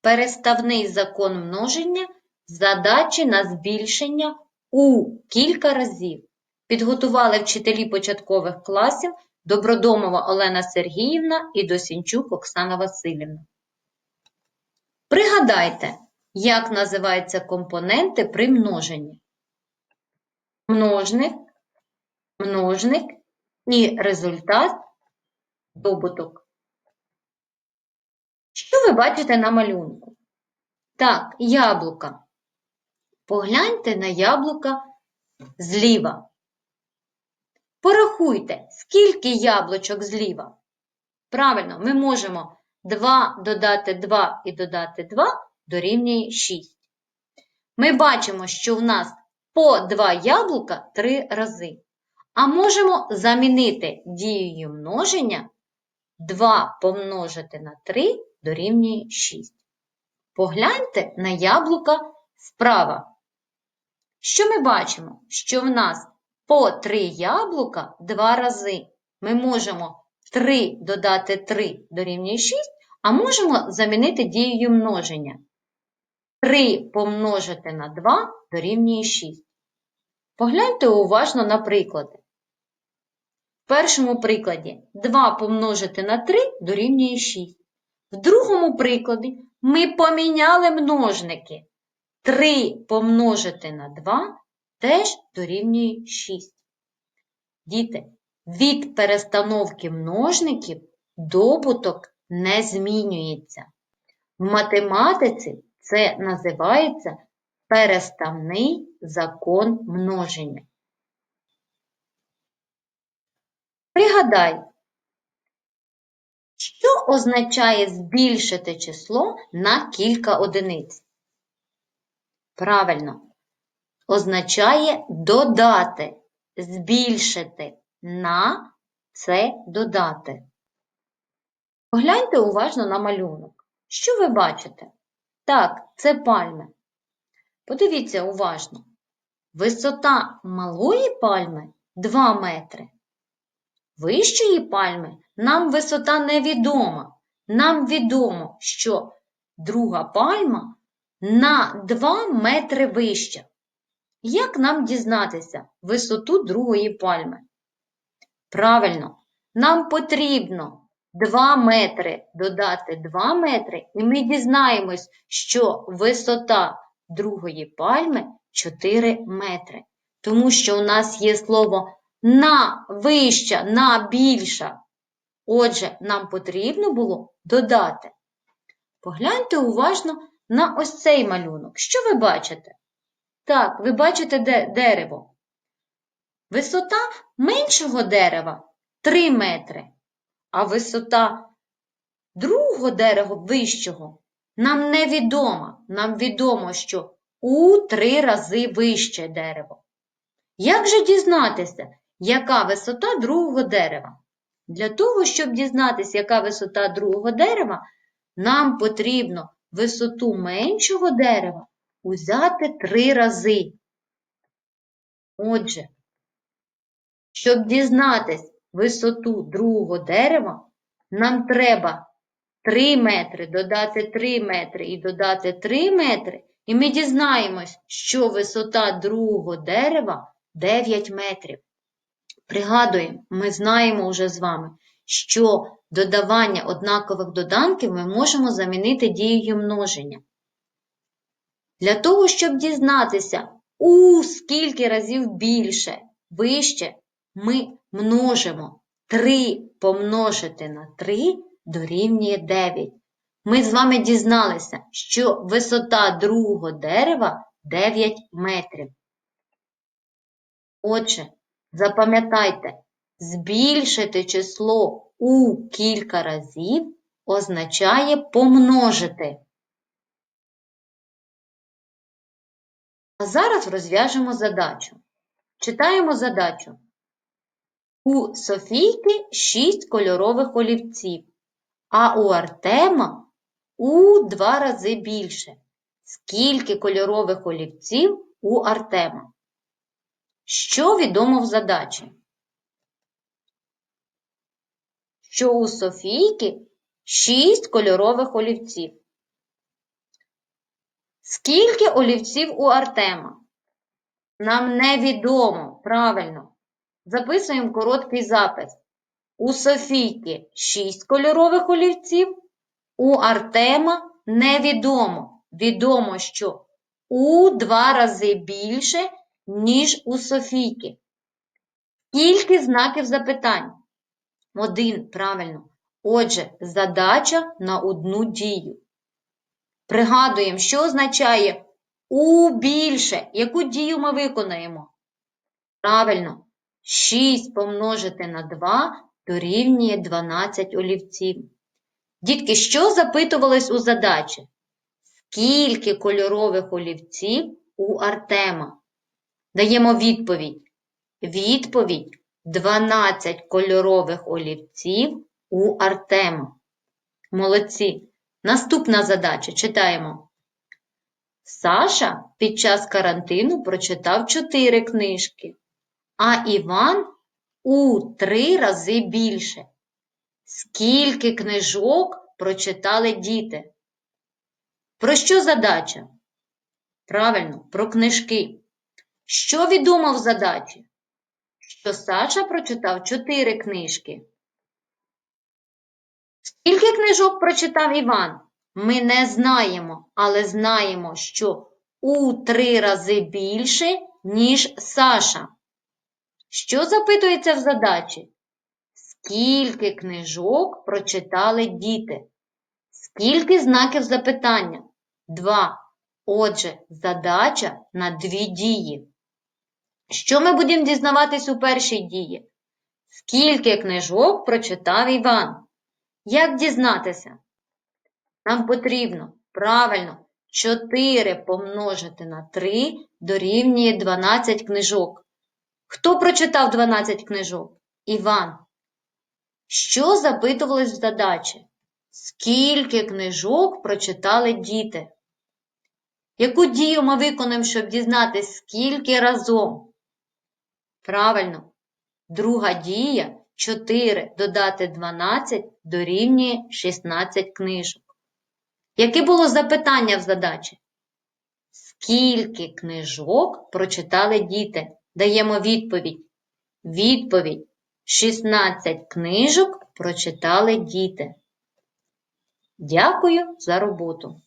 переставний закон множення задачі на збільшення у кілька разів. Підготували вчителі початкових класів Добродомова Олена Сергіївна і Досінчук Оксана Васильівна. Пригадайте, як називаються компоненти при множенні. Множник, множник і результат добуток. Що ви бачите на малюнку? Так, яблука. Погляньте на яблука зліва. Порахуйте, скільки яблучок зліва. Правильно, ми можемо 2 додати 2 і додати 2 дорівнює 6. Ми бачимо, що в нас по 2 яблука 3 рази. А можемо замінити дією множення 2 помножити на 3 дорівнює 6. Погляньте на яблука справа. Що ми бачимо? Що в нас по 3 яблука 2 рази. Ми можемо 3 додати 3 дорівнює 6, а можемо замінити дією множення. 3 помножити на 2 дорівнює 6. Погляньте уважно на приклади. В першому прикладі 2 помножити на 3 дорівнює 6. В другому прикладі ми поміняли множники. 3 помножити на 2 теж дорівнює 6. Діти, від перестановки множників добуток не змінюється. В математиці це називається переставний закон множення. Пригадай, означає збільшити число на кілька одиниць? Правильно, означає додати, збільшити на це додати. Погляньте уважно на малюнок. Що ви бачите? Так, це пальми. Подивіться уважно. Висота малої пальми 2 метри. Вищої пальми нам висота невідома. Нам відомо, що друга пальма на 2 метри вища. Як нам дізнатися висоту другої пальми? Правильно, нам потрібно 2 метри додати 2 метри, і ми дізнаємось, що висота другої пальми 4 метри. Тому що у нас є слово на вища, на більша. Отже, нам потрібно було додати. Погляньте уважно на ось цей малюнок. Що ви бачите? Так, ви бачите де дерево. Висота меншого дерева 3 метри, а висота другого дерева вищого нам невідома. Нам відомо, що у три рази вище дерево. Як же дізнатися, яка висота другого дерева? Для того, щоб дізнатися, яка висота другого дерева, нам потрібно висоту меншого дерева узяти три рази. Отже, щоб дізнатись висоту другого дерева, нам треба 3 метри додати 3 метри і додати 3 метри, і ми дізнаємось, що висота другого дерева 9 метрів. Пригадуємо, ми знаємо вже з вами, що додавання однакових доданків ми можемо замінити дією множення. Для того, щоб дізнатися, у скільки разів більше, вище, ми множимо 3 помножити на 3 дорівнює 9. Ми з вами дізналися, що висота другого дерева 9 метрів. Отже, запам'ятайте, збільшити число у кілька разів означає помножити. А зараз розв'яжемо задачу. Читаємо задачу. У Софійки 6 кольорових олівців, а у Артема у два рази більше. Скільки кольорових олівців у Артема? Що відомо в задачі? Що у Софійки 6 кольорових олівців. Скільки олівців у Артема? Нам невідомо. Правильно. Записуємо короткий запис. У Софійки 6 кольорових олівців, у Артема невідомо. Відомо, що у два рази більше, ніж у Софійки. Скільки знаків запитань? Один, правильно. Отже, задача на одну дію. Пригадуємо, що означає у більше. Яку дію ми виконаємо? Правильно, 6 помножити на 2 дорівнює 12 олівців. Дітки, що запитувались у задачі? Скільки кольорових олівців у Артема? Даємо відповідь. Відповідь 12 кольорових олівців у Артема. Молодці. Наступна задача. Читаємо. Саша під час карантину прочитав 4 книжки, а Іван у 3 рази більше. Скільки книжок прочитали діти? Про що задача? Правильно, про книжки. Що відомо в задачі? Що Саша прочитав 4 книжки. Скільки книжок прочитав Іван? Ми не знаємо, але знаємо, що у три рази більше, ніж Саша. Що запитується в задачі? Скільки книжок прочитали діти? Скільки знаків запитання? Два. Отже, задача на дві дії. Що ми будемо дізнаватись у першій дії? Скільки книжок прочитав Іван? Як дізнатися? Нам потрібно правильно 4 помножити на 3 дорівнює 12 книжок. Хто прочитав 12 книжок? Іван. Що запитувалось в задачі? Скільки книжок прочитали діти? Яку дію ми виконуємо, щоб дізнатися, скільки разом? Правильно. Друга дія 4 додати 12 дорівнює 16 книжок. Яке було запитання в задачі? Скільки книжок прочитали діти? Даємо відповідь. Відповідь 16 книжок прочитали діти. Дякую за роботу.